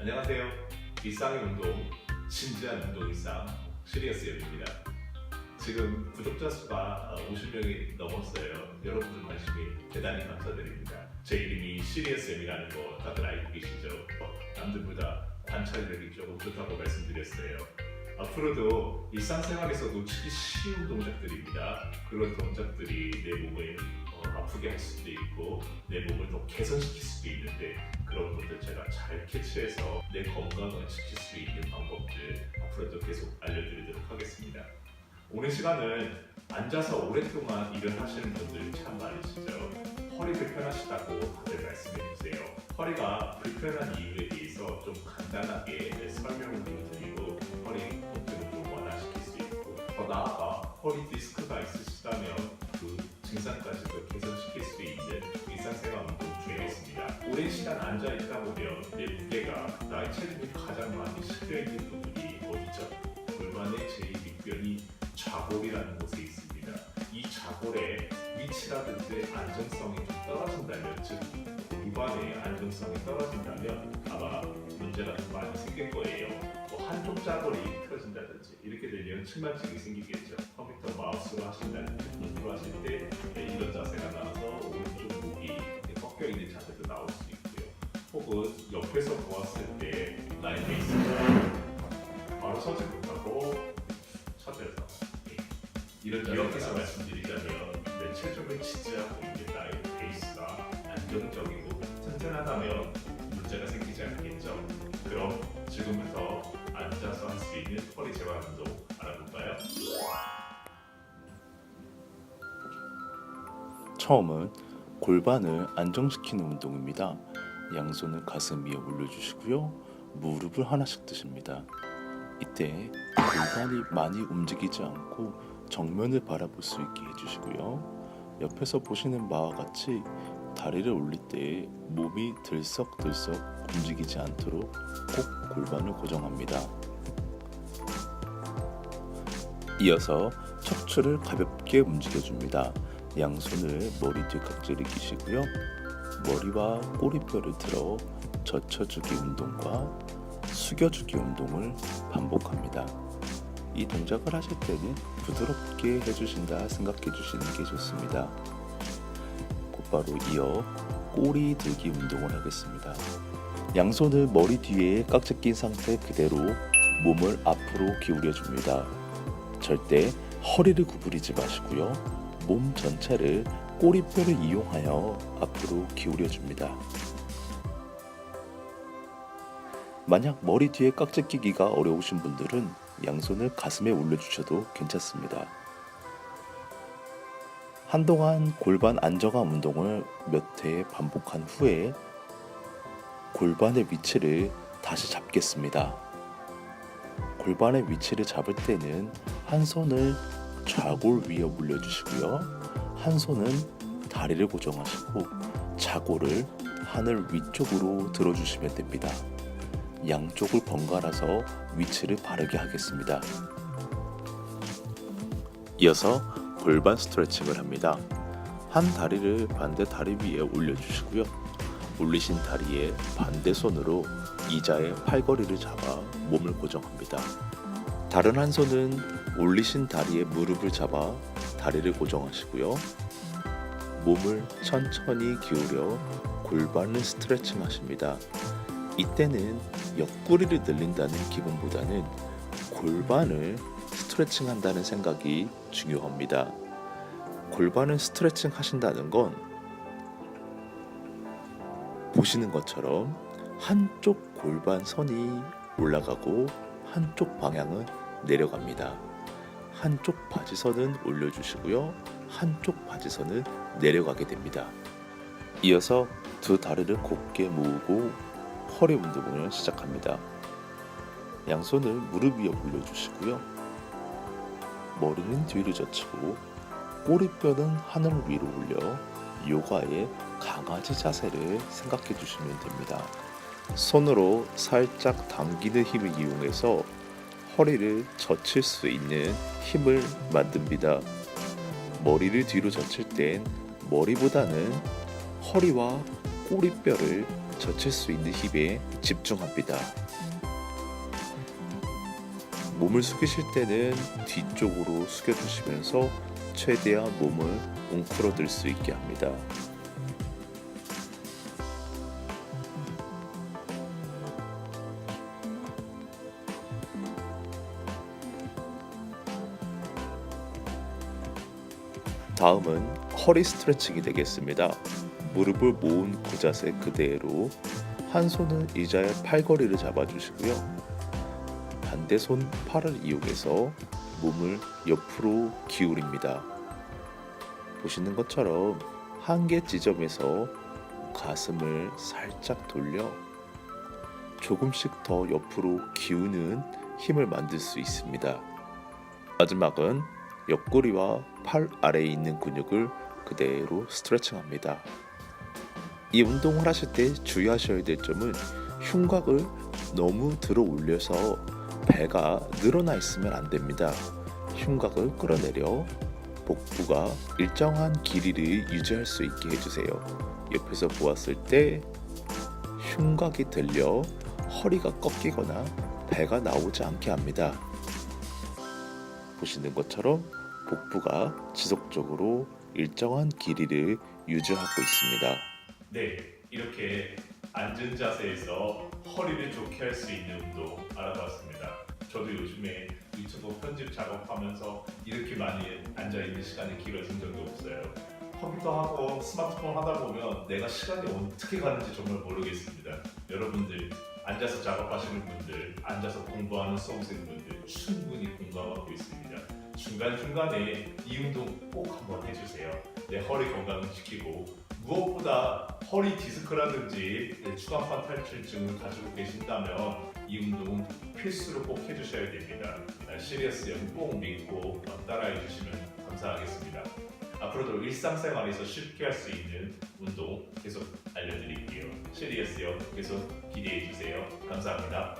안녕하세요. 일상의 운동, 진지한 운동 일상 시리어스입니다. 지금 구독자 수가 50명이 넘었어요. 여러분들 관심이 대단히 감사드립니다. 제 이름이 시리어스이라는 거 다들 알고 계시죠? 어, 남들보다 관찰력이 조금 좋다고 말씀드렸어요. 앞으로도 일상생활에서 놓치기 쉬운 동작들입니다. 그런 동작들이 내 몸을 어, 아프게 할 수도 있고 내 몸을 더 개선시킬 수도 있는데 그런 것들 제가 잘 캐치해서 내 건강을 지킬 수 있는 방법들 앞으로도 계속 알려드리도록 하겠습니다. 오늘 시간은 앉아서 오랫동안 일을 하시는 분들 참 많으시죠. 허리 불편하시다고 다들 말씀해 주세요. 허리가 불편한 이유에 대해서 좀 간단하게 설명을 좀 드리고 허리 통증을 좀 완화시킬 수 있고 더 나아가 허리 디스크가 있으시 시간 앉아 있다 보면 내 무게가 나의 체중이 가장 많이 실려 있는 부분이 어디죠? 골반의 제2윗변이 좌골이라는 곳에 있습니다. 이 좌골의 위치라든지 안정성이 좀 떨어진다면, 즉 골반의 안정성이 떨어진다면 아마 문제가 좀 많이 생길 거예요. 뭐 한쪽 좌골이 틀어진다든지 이렇게 되면 측만증이 생기겠죠. 컴퓨터 마우스로 하신다든지 공부를 하실 때 네, 이런 자세가 나와서 오른쪽 목이 꺾여 있는 자세도 나올 수. 혹은 옆에서 보았을 때 나의 베이스가 바로 서지 못하고 처져서 예. 이런 자세에서 말씀드리자면 내 체중을 지지하고 있는 나의 베이스가 안정적이고 튼튼하다면 문제가 생기지 않겠죠. 그럼 지금부터 앉아서 할 수 있는 허리 재활 운동 알아볼까요? 처음은 골반을 안정시키는 운동입니다. 양손을 가슴 위에 올려주시고요. 무릎을 하나씩 드십니다. 이때 골반이 많이 움직이지 않고 정면을 바라볼 수 있게 해주시고요. 옆에서 보시는 바와 같이 다리를 올릴 때 몸이 들썩들썩 움직이지 않도록 꼭 골반을 고정합니다. 이어서 척추를 가볍게 움직여줍니다. 양손을 머리 뒤 각질을 끼시고요. 머리와 꼬리뼈를 들어 젖혀주기 운동과 숙여주기 운동을 반복합니다. 이 동작을 하실 때는 부드럽게 해주신다 생각해 주시는 게 좋습니다. 곧바로 이어 꼬리 들기 운동을 하겠습니다. 양손을 머리 뒤에 깍지 낀 상태 그대로 몸을 앞으로 기울여 줍니다. 절대 허리를 구부리지 마시고요. 몸 전체를 꼬리뼈를 이용하여 앞으로 기울여 줍니다. 만약 머리 뒤에 깍지 끼기가 어려우신 분들은 양손을 가슴에 올려주셔도 괜찮습니다. 한동안 골반 안정감 운동을 몇 회 반복한 후에 골반의 위치를 다시 잡겠습니다. 골반의 위치를 잡을 때는 한 손을 좌골 위에 올려주시고요. 한 손은 다리를 고정하시고 좌골을 하늘 위쪽으로 들어주시면 됩니다. 양쪽을 번갈아서 위치를 바르게 하겠습니다. 이어서 골반 스트레칭을 합니다. 한 다리를 반대 다리 위에 올려주시고요. 올리신 다리에 반대 손으로 이자의 팔걸이를 잡아 몸을 고정합니다. 다른 한 손은 올리신 다리에 무릎을 잡아 다리를 고정하시고요. 몸을 천천히 기울여 골반을 스트레칭 하십니다. 이때는 옆구리를 늘린다는 기분보다는 골반을 스트레칭 한다는 생각이 중요합니다. 골반을 스트레칭 하신다는 건 보시는 것처럼 한쪽 골반 선이 올라가고 한쪽 방향은 내려갑니다. 한쪽 바지선은 올려주시고요. 한쪽 바지선은 내려가게 됩니다. 이어서 두 다리를 곧게 모으고 허리 운동을 시작합니다. 양손을 무릎 위에 올려주시고요. 머리는 뒤로 젖히고 꼬리뼈는 하늘 위로 올려 요가의 강아지 자세를 생각해 주시면 됩니다. 손으로 살짝 당기는 힘을 이용해서 허리를 젖힐 수 있는 힘을 만듭니다. 머리를 뒤로 젖힐 땐 머리보다는 허리와 꼬리뼈를 젖힐 수 있는 힘에 집중합니다. 몸을 숙이실 때는 뒤쪽으로 숙여주시면서 최대한 몸을 웅크러들 수 있게 합니다. 다음은 허리 스트레칭이 되겠습니다. 무릎을 모은 그 자세 그대로 한 손은 의자의 팔걸이를 잡아주시고요. 반대 손 팔을 이용해서 몸을 옆으로 기울입니다. 보시는 것처럼 한계 지점에서 가슴을 살짝 돌려 조금씩 더 옆으로 기우는 힘을 만들 수 있습니다. 마지막은 옆구리와 팔 아래에 있는 근육을 그대로 스트레칭합니다. 이 운동을 하실 때 주의하셔야 될 점은 흉곽을 너무 들어 올려서 배가 늘어나 있으면 안 됩니다. 흉곽을 끌어내려 복부가 일정한 길이를 유지할 수 있게 해주세요. 옆에서 보았을 때 흉곽이 들려 허리가 꺾이거나 배가 나오지 않게 합니다. 보시는 것처럼 복부가 지속적으로 일정한 길이를 유지하고 있습니다. 네, 이렇게 앉은 자세에서 허리를 좋게 할 수 있는 운동 알아봤습니다. 저도 요즘에 유튜브 편집 작업하면서 이렇게 많이 앉아 있는 시간이 길어진 적이 없어요. 컴퓨터 하고 스마트폰 하다 보면 내가 시간이 어떻게 가는지 정말 모르겠습니다. 여러분들 앉아서 작업하시는 분들, 앉아서 공부하는 수험생분들 충분히 공감하고 있습니다. 중간 중간에 이 운동 꼭 한번 해주세요. 내 허리 건강시키고 무엇보다 허리 디스크라든지 추간판 탈출증을 가지고 계신다면 이 운동은 필수로 꼭 해주셔야 됩니다. 시리어스 영꼭 믿고 따라해 주시면 감사하겠습니다. 앞으로도 일상생활에서 쉽게 할 수 있는 운동 계속 알려드릴게요. 시리어스 영 계속 기대해 주세요. 감사합니다.